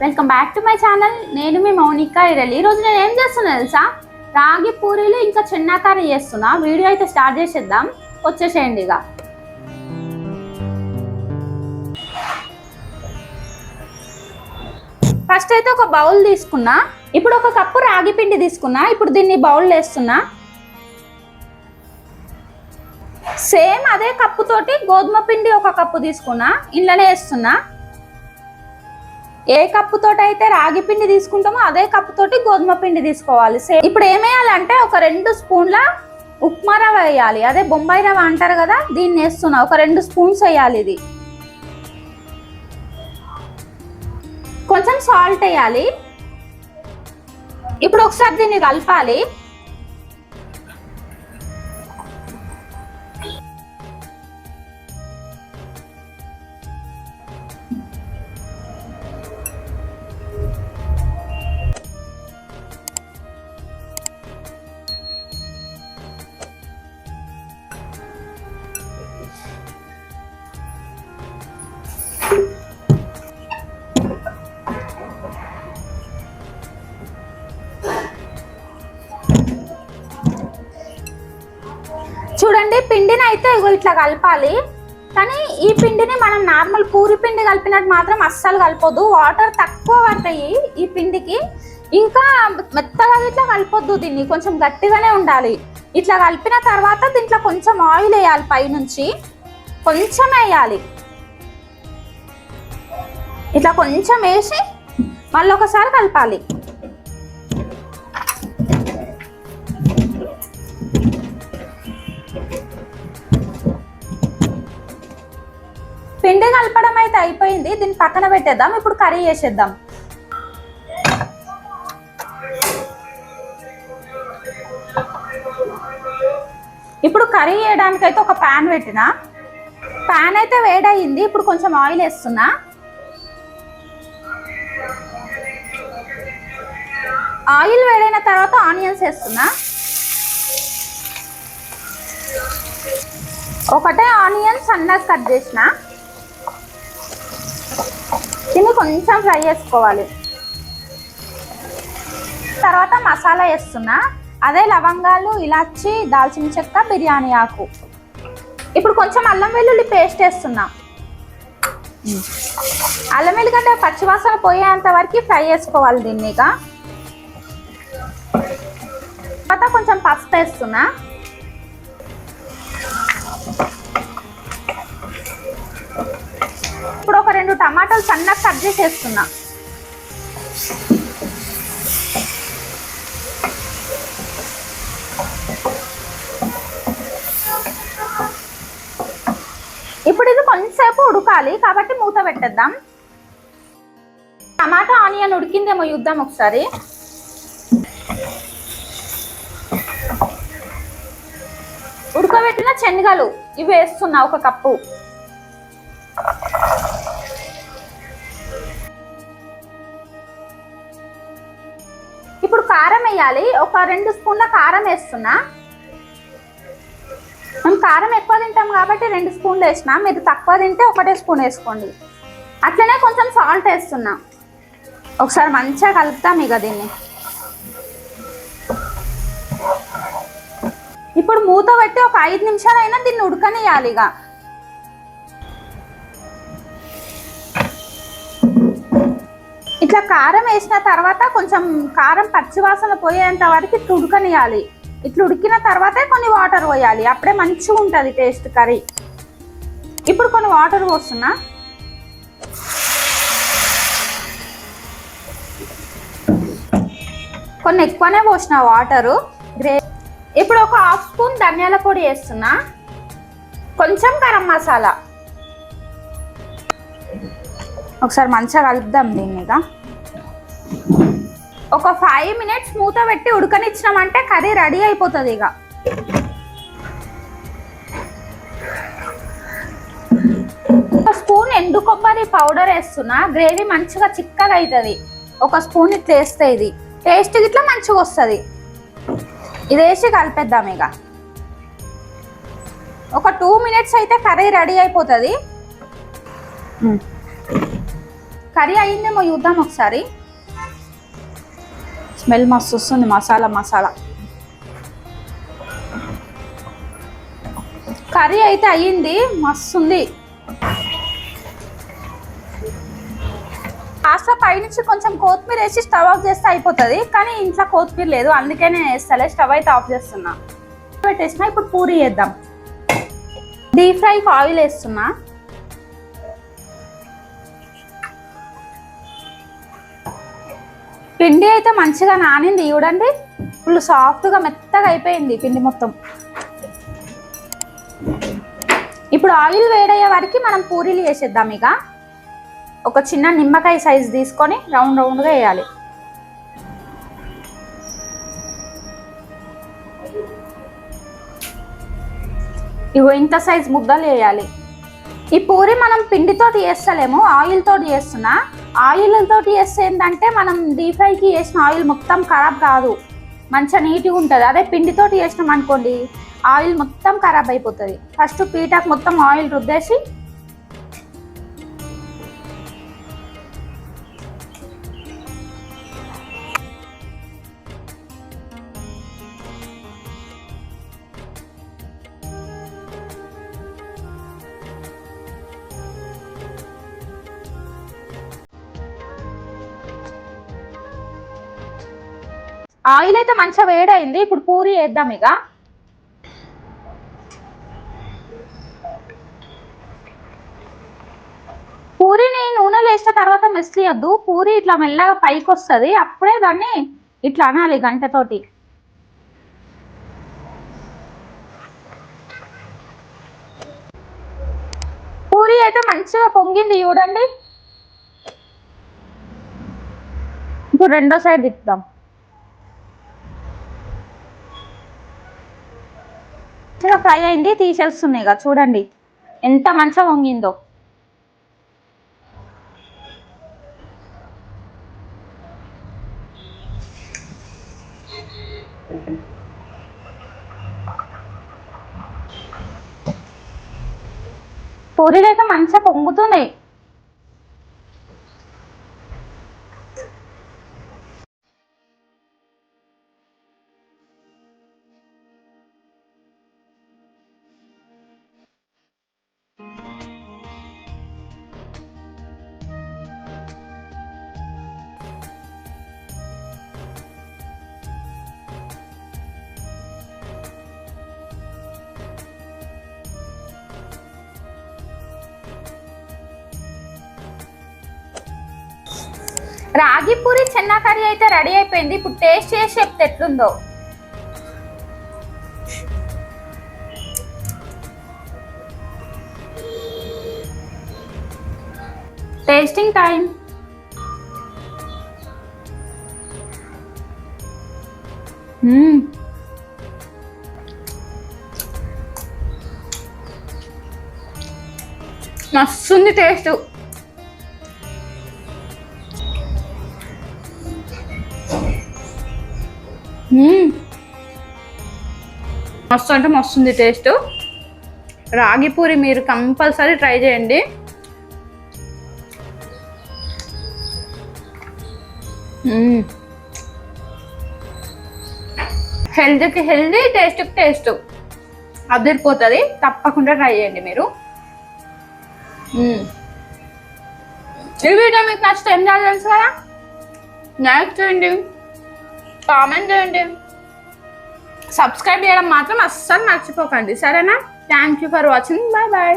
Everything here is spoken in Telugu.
Welcome back to my channel నేను మీ మౌనిక ఇరలి. ఈరోజు నేను ఏం చేస్తున్నా తెలుసా? రాగి పూరీలు ఇంకా చిన్నాకారం చేస్తున్నా. వీడియో అయితే స్టార్ట్ చేసేద్దాం. వచ్చేసేయండి ఇక. ఫస్ట్ అయితే ఒక బౌల్ తీసుకున్నా. ఇప్పుడు ఒక కప్పు రాగి పిండి తీసుకున్నా. ఇప్పుడు దీన్ని బౌల్ వేస్తున్నా. సేమ్ అదే కప్పుతోటి గోధుమ పిండి ఒక కప్పు తీసుకున్నా. ఇంట్లోనే వేస్తున్నా. ఏ కప్పు తోటి అయితే రాగి పిండి తీసుకుంటామో అదే కప్పు తోటి గోధుమ పిండి తీసుకోవాలి. సేమ్ ఇప్పుడు ఏమేయాలంటే ఒక రెండు స్పూన్ల ఉప్మా రవ్వ వేయాలి. అదే బొంబాయి రవ్వ అంటారు కదా దీన్ని వేస్తున్నా. ఒక రెండు స్పూన్స్ వేయాలి ఇది. కొంచెం సాల్ట్ వేయాలి. ఇప్పుడు ఒకసారి దీన్ని కలపాలి. అయితే ఇగో ఇట్లా కలపాలి. కానీ ఈ పిండిని మనం నార్మల్ పూరి పిండి కలిపినట్టు మాత్రం అస్సలు కలపొద్దు. వాటర్ తక్కువ పడతాయి ఈ పిండికి. ఇంకా మెత్తగా ఇట్లా కలపొద్దు దీన్ని. కొంచెం గట్టిగానే ఉండాలి. ఇట్లా కలిపిన తర్వాత దీంట్లో కొంచెం ఆయిల్ వేయాలి పైనుంచి. కొంచెం వేయాలి. ఇట్లా కొంచెం వేసి మళ్ళీ ఒకసారి కలపాలి. అయితే అయిపోయింది దీన్ని పక్కన పెట్టేద్దాం ఇప్పుడు కర్రీ చేసేద్దాం. ఇప్పుడు కర్రీ చేయడానికి అయితే ఒక ప్యాన్ పెట్టిన. ప్యాన్ అయితే వేడయింది ఇప్పుడు కొంచెం ఆయిల్ వేస్తున్నా. ఆయిల్ వేడైన తర్వాత ఆనియన్స్ వేస్తున్నా. ఒకటే ఆనియన్ సన్నగా కట్ చేసిన. దీన్ని కొంచెం ఫ్రై చేసుకోవాలి. తర్వాత మసాలా వేస్తున్నా. అదే లవంగాలు ఇలాచి దాల్చిన చెక్క బిర్యానీ ఆకు. ఇప్పుడు కొంచెం అల్లం వెల్లుల్లి పేస్ట్ వేస్తున్నా. అల్లం వెల్లిగడ్డ పచ్చివాసన పోయేంత వరకు ఫ్రై చేసుకోవాలి దీన్ని ఇక. తర్వాత కొంచెం పసుపు వేస్తున్నా. ఒక రెండు టమాటాలు సన్నగా కట్ చేసేసుకున్నా ఇప్పుడు ఇది కొంచెంసేపు ఉడకాలి కాబట్టి మూత పెట్టేద్దాం. టమాటా ఆనియన్ ఉడికిందేమో చూద్దాం ఒకసారి. ఉడకబెట్టిన శనగలు ఇవి వేస్తున్నా ఒక కప్పు. ఇప్పుడు కారం వేయాలి. ఒక రెండు స్పూన్ల కారం వేస్తున్నా. మేము కారం ఎక్కువ తింటాం కాబట్టి రెండు స్పూన్లు వేసిన. మీరు తక్కువ తింటే ఒకటే స్పూన్ వేసుకోండి. అట్లనే కొంచెం సాల్ట్ వేస్తున్నా. ఒకసారి మంచిగా కలుపుతాం ఇక దీన్ని. ఇప్పుడు మూత పెట్టి ఒక ఐదు నిమిషాలైనా దీన్ని ఉడకనియాలి ఇక. ఇట్లా కారం వేసిన తర్వాత కొంచెం కారం పచ్చివాసన పోయేంత వరకు ఇట్లా ఉడకనియాలి ఇట్లా ఉడికిన తర్వాతే కొన్ని వాటర్ పోయాలి. అప్పుడే మంచిగా ఉంటుంది టేస్ట్ కర్రీ. ఇప్పుడు కొన్ని వాటర్ పోస్తున్నా. కొన్ని ఎక్కువనే పోసిన వాటరు. గ్రే ఇప్పుడు ఒక హాఫ్ స్పూన్ ధనియాల పొడి వేస్తున్నా. కొంచెం గరం మసాలా. ఒకసారి మంచిగా కలుపుదాం దీన్ని ఇక ఒక ఫైవ్ మినిట్స్ మూత పెట్టి ఉడకనిచ్చినామంటే కర్రీ రెడీ అయిపోతుంది ఇక. ఒక స్పూన్ ఎండు కొబ్బరి పౌడర్ వేస్తున్నా గ్రేవీ మంచిగా చిక్కగా అవుతుంది ఒక స్పూన్ ఇట్లా వేస్తే ఇది. టేస్ట్ ఇట్లా మంచిగా వస్తుంది. ఇది వేసి కలిపేద్దాం ఇక. ఒక టూ మినిట్స్ అయితే కర్రీ రెడీ అయిపోతుంది. కర్రీ అయ్యిందేమో చూద్దాం ఒకసారి. స్మెల్ మస్తు వస్తుంది మసాలా మసాలా. కర్రీ అయితే అయ్యింది మస్తు ఉంది కాస్త పైనుంచి కొంచెం కొత్తిమీర వేసి స్టవ్ ఆఫ్ చేస్తే అయిపోతుంది కానీ ఇంట్లో కొత్తిమీర లేదు అందుకే నేను వేస్తలే స్టవ్ అయితే ఆఫ్ చేస్తున్నా. పెట్టేసిన ఇప్పుడు పూరి వేద్దాం డీప్ ఫ్రైకి ఆయిల్ వేస్తున్నా. పిండి అయితే మంచిగా నానింది చూడండి. ఫుల్ సాఫ్ట్గా మెత్తగా అయిపోయింది పిండి మొత్తం. ఇప్పుడు ఆయిల్ వేడయ్యే వరకు మనం పూరీలు వేసేద్దాం ఇక. ఒక చిన్న నిమ్మకాయ సైజు తీసుకొని రౌండ్ రౌండ్గా వేయాలి. ఇగో ఇంత సైజ్ ముద్దలు వేయాలి. ఈ పూరి మనం పిండితోటి చేస్తలేము ఆయిల్తో చేస్తున్నా. ఆయిల్తో చేస్తే ఏంటంటే మనం డీప్ ఫ్రైకి వేసిన ఆయిల్ మొత్తం ఖరాబ్ కాదు. మంచిగా నీట్గా ఉంటుంది. అదే పిండితోటి చేసినాం అనుకోండి ఆయిల్ మొత్తం ఖరాబ్ అయిపోతుంది. ఫస్ట్ పీటాకు మొత్తం ఆయిల్ రుద్దేసి ఆయిల్ అయితే మంచిగా వేడైంది. ఇప్పుడు పూరి వేద్దాం ఇక. పూరిని నూనెలో వేసిన తర్వాత మెస్లియద్దు. పూరి ఇట్లా మెల్లగా పైకి వస్తుంది. అప్పుడే దాన్ని ఇట్లా అనాలి గంటతోటి. పూరి అయితే మంచిగా పొంగింది చూడండి. ఇప్పుడు రెండో సైడ్ తిప్పుదాం. మంచిగా ఫ్రై అయింది తీసేస్తున్నాయి ఇక. చూడండి ఎంత మంచిగా వంగిందో. పూరీలు అయితే మంచిగా పొంగుతున్నాయి. రాగి పూరి చెన్న కర్రీ అయితే రెడీ అయిపోయింది. ఇప్పుడు టేస్ట్ చేసి చెప్తే ఎట్లుందో. Tasting time hmm. మస్తుంది టేస్ట్ మస్తు అంటే మస్తుంది టేస్ట్. రాగి పూరి మీరు కంపల్సరీ ట్రై చేయండి. హెల్త్కి హెల్దీ టేస్ట్కి టేస్ట్. అదిరిపోతుంది. తప్పకుండా ట్రై చేయండి మీరు. ఈ వీడియో మీకు నచ్చితే ఏం చేయాలి తెలుసు? కదా లైక్ చేయండి. కామెంట్ చేయండి. సబ్స్క్రైబ్ చేయడం మాత్రం అస్సలు మర్చిపోకండి. సరేనా? Thank you for watching bye bye